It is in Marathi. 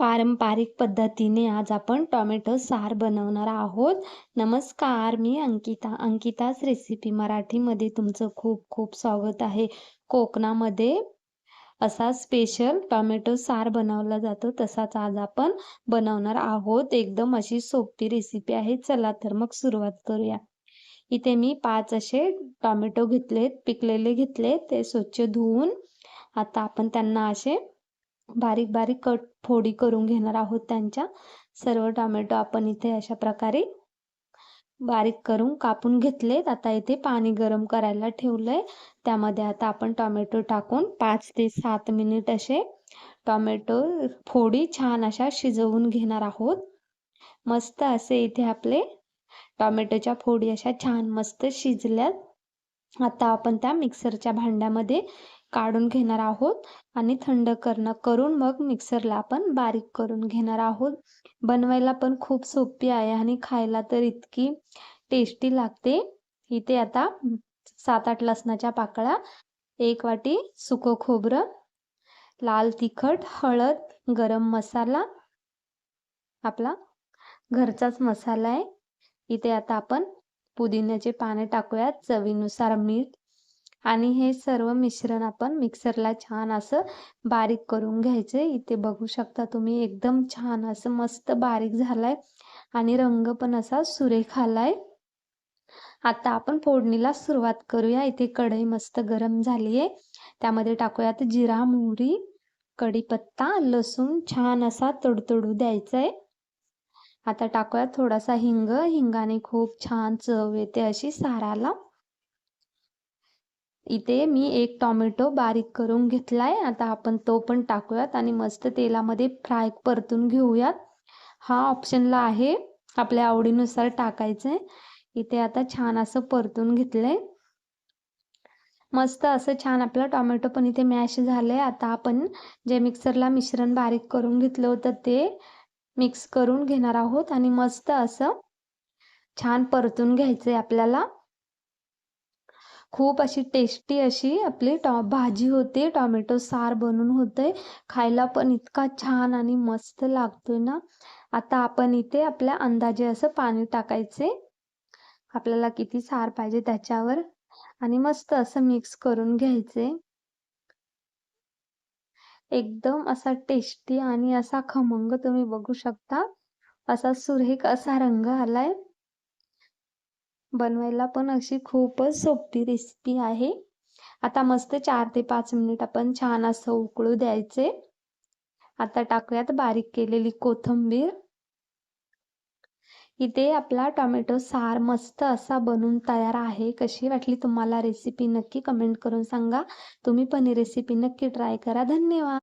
पारंपरिक पद्धतीने आज आपण टॉमॅटो सार बनवणार आहोत. नमस्कार मी अंकिता. अंकिताच रेसिपी मराठीमध्ये तुमचं खूप खूप स्वागत आहे. कोकणामध्ये असा स्पेशल टॉमॅटो सार बनवला जातो. तसाच आज आपण बनवणार आहोत. एकदम अशी सोपी रेसिपी आहे. चला तर मग सुरुवात करूया. इथे मी पाच असे टॉमॅटो घेतलेत पिकलेले घेतले ते स्वच्छ धुवून आता आपण त्यांना असे बारीक बारीक कट फोडी करून घेणार आहोत त्यांच्या. सर्व टोमॅटो आपण इथे अशा प्रकारे बारीक करून कापून घेतलेत. आता इथे पाणी गरम करायला ठेवलंय. त्यामध्ये आता आपण टोमॅटो टाकून पाच ते सात मिनिट असे टोमॅटो फोडी छान अशा शिजवून घेणार आहोत. मस्त असे इथे आपले टोमॅटोच्या फोडी अशा छान मस्त शिजल्यात. आता आपण त्या मिक्सरच्या भांड्यामध्ये काढून घेणार आहोत आणि थंड करणं करून मग मिक्सरला आपण बारीक करून घेणार आहोत. बनवायला पण खूप सोपी आहे आणि खायला तर इतकी टेस्टी लागते. इथे आता सात आठ लसणाच्या पाकळ्या एक वाटी सुकं खोबरं लाल तिखट हळद गरम मसाला आपला घरचाच मसाला आहे. इथे आता आपण पुदिन्याचे पाने टाकूयात चवीनुसार मीठ आणि हे सर्व मिश्रण आपण मिक्सरला छान असं बारीक करून घ्यायचे इथे बघू शकता तुम्ही एकदम छान असं मस्त बारीक झालाय आणि रंग पण असा सुरेख आलाय. आता आपण फोडणीला सुरुवात करूया. इथे कढई मस्त गरम झाली आहे त्यामध्ये टाकूयात जिरा मोहरी कढीपत्ता लसूण छान असा तडतडू द्यायचा आहे आता टाकूयात थोडासा हिंग. हिंगाने खूप छान चव येते अशी साराला. इथे मी एक टॉमॅटो बारीक करून घेतलाय. आता आपण तो पण टाकूयात आणि मस्त तेलामध्ये फ्राय परतून घेऊयात. हा ऑप्शनला आहे. आपल्या आवडीनुसार टाकायचंय. इथे आता छान असं परतून घेतलंय. मस्त असं छान आपलं टोमॅटो पण इथे मॅश झालंय. आता आपण जे मिक्सरला मिश्रण बारीक करून घेतलं होतं ते मिक्स करून घेणार आहोत आणि मस्त असं छान परतून घ्यायचंय आपल्याला. खूप अशी टेस्टी अशी आपली टॉ भाजी होते. टॉमॅटो सार बनून होते खायला पण इतका छान आणि मस्त लागतोय ना. आता आपण इथे आपल्या अंदाजे असं पाणी टाकायचे. आपल्याला किती सार पाहिजे त्याच्यावर. आणि मस्त असं मिक्स करून घ्यायचे. एकदम असा टेस्टी आणि असा खमंग तुम्ही बघू शकता. असा सुरेख असा रंग आलाय. बनवायला पण अशी खूपच सोपी रेसिपी आहे. आता मस्त चार ते पाच मिनिट आपण छान असं उकळू द्यायचे. आता टाकूयात बारीक केलेली कोथिंबीर. इथे आपला टोमॅटो सार मस्त असा बनून तयार आहे. कशी वाटली तुम्हाला रेसिपी नक्की कमेंट करून सांगा. तुम्ही पण ही रेसिपी नक्की ट्राय करा. धन्यवाद.